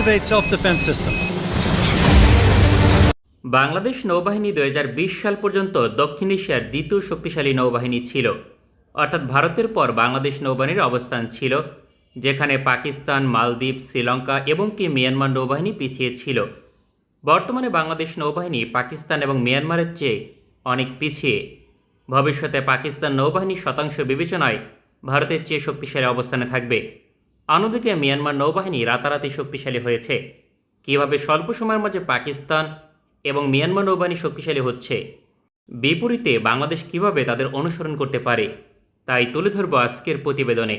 activate self-defense systems. Bangladesh নৌবাহিনী দু হাজার বিশ সাল পর্যন্ত দক্ষিণ এশিয়ার দ্বিতীয় শক্তিশালী নৌবাহিনী ছিল। অর্থাৎ ভারতের পর বাংলাদেশ নৌবাহিনীর অবস্থান ছিল, যেখানে পাকিস্তান, মালদ্বীপ, শ্রীলঙ্কা এবং কি মিয়ানমার নৌবাহিনী পিছিয়ে ছিল। বর্তমানে বাংলাদেশ নৌবাহিনী পাকিস্তান এবং মিয়ানমারের চেয়ে অনেক পিছিয়ে। ভবিষ্যতে পাকিস্তান নৌবাহিনীর শতাংশ বিবেচনায় ভারতের চেয়ে শক্তিশালী অবস্থানে থাকবে। অন্যদিকে মিয়ানমার নৌবাহিনী রাতারাতি শক্তিশালী হয়েছে। কীভাবে স্বল্প সময়ের মাঝে পাকিস্তান এবং মিয়ানমার নৌবাহিনী শক্তিশালী হচ্ছে, বিপরীতে বাংলাদেশ কীভাবে তাদের অনুসরণ করতে পারে, তাই তুলে ধরব আজকের প্রতিবেদনে।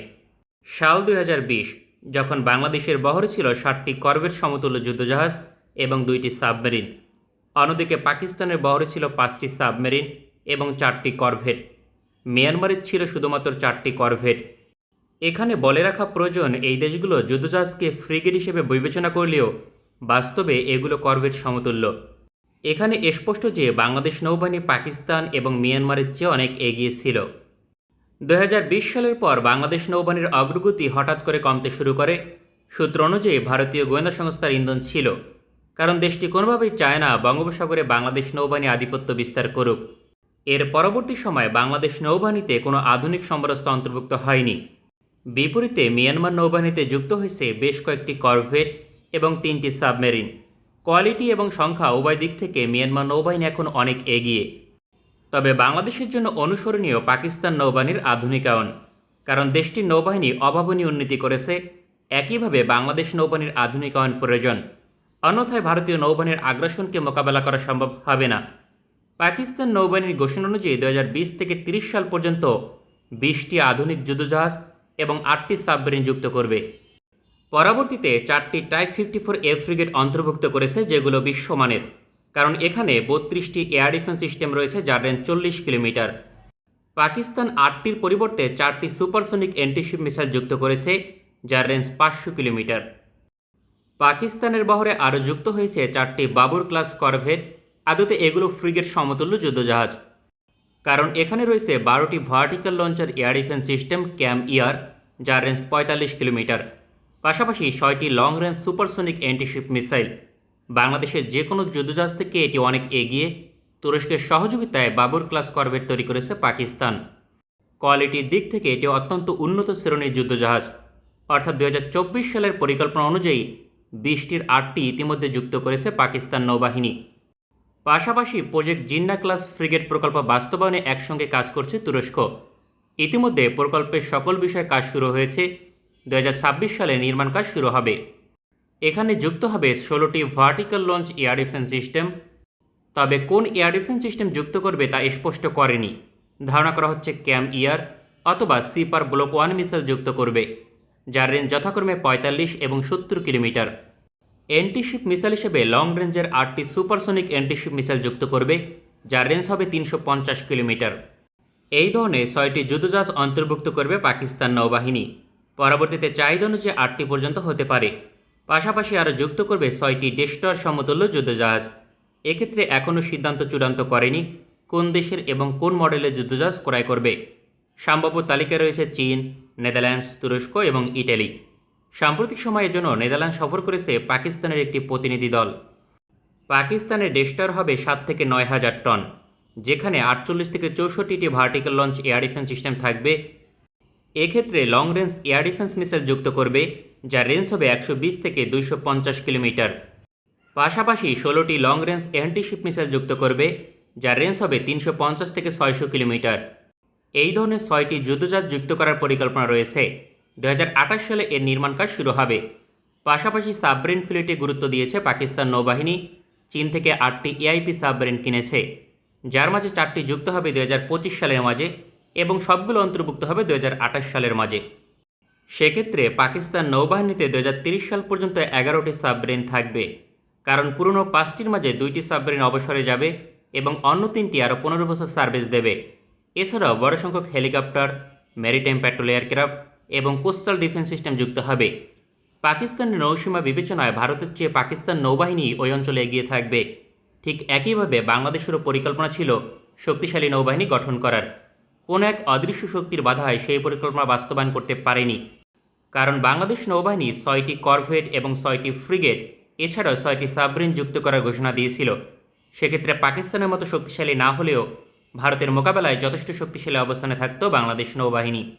সাল দু হাজার বিশ, যখন বাংলাদেশের বহরে ছিল ষাটটি করবেট সমতুল্য যুদ্ধজাহাজ এবং দুইটি সাবমেরিন, অন্যদিকে পাকিস্তানের বহরে ছিল পাঁচটি সাবমেরিন এবং চারটি করভেট। মিয়ানমারের ছিল শুধুমাত্র চারটি করভেট। এখানে বলে রাখা প্রয়োজন, এই দেশগুলো যুদ্ধজাহাজকে ফ্রিগেট হিসেবে বিবেচনা করলেও বাস্তবে এগুলো করভেট সমতুল্য। এখানে স্পষ্ট যে বাংলাদেশ নৌবাহিনী পাকিস্তান এবং মিয়ানমারের চেয়ে অনেক এগিয়ে ছিল। দু হাজার বিশ সালের পর বাংলাদেশ নৌবাহিনীর অগ্রগতি হঠাৎ করে কমতে শুরু করে। সূত্র অনুযায়ী ভারতীয় গোয়েন্দা সংস্থার ইন্ধন ছিল, কারণ দেশটি কোনোভাবেই চায় না বঙ্গোপসাগরে বাংলাদেশ নৌবাহিনী আধিপত্য বিস্তার করুক। এর পরবর্তী সময়ে বাংলাদেশ নৌবাহিনীতে কোনো আধুনিক সমরাস্ত্র অন্তর্ভুক্ত হয়নি। বিপরীতে মিয়ানমার নৌবাহিনীতে যুক্ত হয়েছে বেশ কয়েকটি করভেট এবং তিনটি সাবমেরিন। কোয়ালিটি এবং সংখ্যা উভয় দিক থেকে মিয়ানমার নৌবাহিনী এখন অনেক এগিয়ে। তবে বাংলাদেশের জন্য অনুসরণীয় পাকিস্তান নৌবাহিনীর আধুনিকায়ন, কারণ দেশটির নৌবাহিনী অভাবনীয় উন্নতি করেছে, একইভাবে বাংলাদেশ নৌবাহিনীর আধুনিকায়ন প্রয়োজন। অন্যথায় ভারতীয় নৌবাহিনীর আগ্রাসনকে মোকাবেলা করা সম্ভব হবে না। পাকিস্তান নৌবাহিনীর ঘোষণা অনুযায়ী দু হাজার বিশ থেকে ৩০ সাল পর্যন্ত বিশটি আধুনিক যুদ্ধজাহাজ এবং আটটি সাবমেরিন যুক্ত করবে। পরবর্তীতে চারটি type fifty four F frigate অন্তর্ভুক্ত করেছে, যেগুলো বিশ্বমানের, কারণ এখানে বত্রিশটি এয়ার ডিফেন্স সিস্টেম রয়েছে যার রেঞ্জ চল্লিশ কিলোমিটার। পাকিস্তান আটটির পরিবর্তে চারটি সুপারসনিক অ্যান্টিশিপ মিসাইল যুক্ত করেছে, যার রেঞ্জ পাঁচশো কিলোমিটার। পাকিস্তানের বহরে আরও যুক্ত হয়েছে চারটি বাবুর ক্লাস করভেট, আদতে এগুলো ফ্রিগেট সমতুল্য যুদ্ধজাহাজ। কারণ এখানে রয়েছে বারোটি vertical launcher air defence system CAMM ER যার রেঞ্জ পঁয়তাল্লিশ কিলোমিটার। পাশাপাশি ছয়টি long range supersonic antiship missile বাংলাদেশের যে কোনো যুদ্ধজাহাজ থেকে এটি অনেক এগিয়ে, তুরস্কের সহযোগিতায় বাবুর ক্লাস করভেট তৈরি করেছে পাকিস্তান। কোয়ালিটির দিক থেকে এটি অত্যন্ত উন্নত শ্রেণির যুদ্ধজাহাজ। অর্থাৎ দু হাজার চব্বিশ সালের পরিকল্পনা অনুযায়ী বিশটির আটটি ইতিমধ্যে যুক্ত করেছে পাকিস্তান নৌবাহিনী। পাশাপাশি প্রজেক্ট জিন্না ক্লাস ফ্রিগেট প্রকল্প বাস্তবায়নে একসঙ্গে কাজ করছে তুরস্ক। ইতিমধ্যে প্রকল্পের সকল বিষয়ে কাজ শুরু হয়েছে। দু হাজার ছাব্বিশ সালে নির্মাণ কাজ শুরু হবে। এখানে যুক্ত হবে ষোলোটি vertical launch air defence system তবে কোন এয়ার ডিফেন্স সিস্টেম যুক্ত করবে তা স্পষ্ট করেনি। ধারণা করা হচ্ছে ক্যাম ইয়ার অথবা সিপার ব্লক ওয়ান মিসাইল যুক্ত করবে, যার রেঞ্জ যথাক্রমে পঁয়তাল্লিশ এবং সত্তর কিলোমিটার। অ্যান্টিশিপ মিসাইল হিসেবে লং রেঞ্জের আটটি সুপারসনিক অ্যান্টিশিপ মিসাইল যুক্ত করবে, যার রেঞ্জ হবে তিনশো পঞ্চাশ কিলোমিটার। এই ধরনের ছয়টি যুদ্ধজাহাজ অন্তর্ভুক্ত করবে পাকিস্তান নৌবাহিনী। পরবর্তীতে চাহিদা অনুযায়ী আটটি পর্যন্ত হতে পারে। পাশাপাশি আরও যুক্ত করবে ছয়টি ডেস্টর সমতুল্য যুদ্ধজাহাজ। এক্ষেত্রে এখনও সিদ্ধান্ত চূড়ান্ত করেনি কোন দেশের এবং কোন মডেলের যুদ্ধজাহাজ ক্রয় করবে। সম্ভাব্য তালিকায় রয়েছে চীন, নেদারল্যান্ডস, তুরস্ক এবং ইটালি। সাম্প্রতিক সময়ের জন্য নেদারল্যান্ড সফর করেছে পাকিস্তানের একটি প্রতিনিধি দল। পাকিস্তানের ডেস্টার হবে সাত থেকে নয় হাজার টন, যেখানে আটচল্লিশ থেকে চৌষট্টিটি vertical launch air defence system থাকবে। এক্ষেত্রে long range air defence missile যুক্ত করবে, যার রেঞ্জ হবে একশো বিশ থেকে দুইশো পঞ্চাশ কিলোমিটার। পাশাপাশি ষোলোটি লং রেঞ্জ অ্যান্টিশিপ মিসাইল যুক্ত করবে, যার রেঞ্জ হবে তিনশো পঞ্চাশ থেকে ছয়শো কিলোমিটার। এই ধরনের ছয়টি যুদ্ধজাহাজ যুক্ত করার পরিকল্পনা রয়েছে। দু হাজার আটাশ সালে এর নির্মাণ কাজ শুরু হবে। পাশাপাশি সাবমেরিন ফ্লিটে গুরুত্ব দিয়েছে পাকিস্তান নৌবাহিনী। চীন থেকে আটটি এআইপি সাবমেরিন কিনেছে। যার মাঝে চারটি যুক্ত হবে দু হাজার পঁচিশ সালের মাঝে এবং সবগুলো অন্তর্ভুক্ত হবে দু হাজার আঠাশ সালের মাঝে। সেক্ষেত্রে পাকিস্তান নৌবাহিনীতে দু সাল পর্যন্ত এগারোটি সাবমেরিন থাকবে। কারণ পুরনো পাঁচটির মাঝে দুইটি সাবমেরিন অবসরে যাবে এবং অন্য তিনটি আরও পনেরো বছর সার্ভিস দেবে। এছাড়াও বড় সংখ্যক হেলিকপ্টার ম্যারিটাইম প্যাট্রোল এয়ারক্রাফট এবং কোস্টাল ডিফেন্স সিস্টেম যুক্ত হবে। পাকিস্তানের নৌসীমা বিবেচনায় ভারতের চেয়ে পাকিস্তান নৌবাহিনী ওই অঞ্চলে এগিয়ে থাকবে। ঠিক একইভাবে বাংলাদেশেরও পরিকল্পনা ছিল শক্তিশালী নৌবাহিনী গঠন করার। কোনো এক অদৃশ্য শক্তির বাধায় সেই পরিকল্পনা বাস্তবায়ন করতে পারেনি। কারণ বাংলাদেশ নৌবাহিনী ছয়টি করভেট এবং ছয়টি ফ্রিগেট, এছাড়াও ছয়টি সাবমেরিন যুক্ত করার ঘোষণা দিয়েছিল। সেক্ষেত্রে পাকিস্তানের মতো শক্তিশালী না হলেও ভারতের মোকাবেলায় যথেষ্ট শক্তিশালী অবস্থানে থাকতো বাংলাদেশ নৌবাহিনী।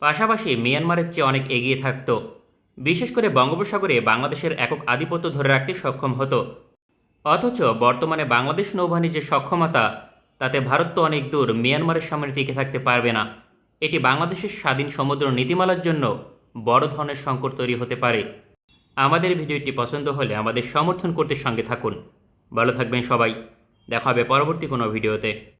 পাশাপাশি মিয়ানমারের চেয়ে অনেক এগিয়ে থাকতো। বিশেষ করে বঙ্গোপসাগরে বাংলাদেশের একক আধিপত্য ধরে রাখতে সক্ষম হতো। অথচ বর্তমানে বাংলাদেশ নৌবাহিনীর যে সক্ষমতা, তাতে ভারত তো অনেক দূর মিয়ানমারের সামনে টিকে থাকতে পারবে না। এটি বাংলাদেশের স্বাধীন সমুদ্র নীতিমালার জন্য বড় ধরনের সংকট তৈরি হতে পারে। আমাদের ভিডিওটি পছন্দ হলে আমাদের সমর্থন করতে সঙ্গে থাকুন। ভালো থাকবেন সবাই। দেখা হবে পরবর্তী কোনো ভিডিওতে।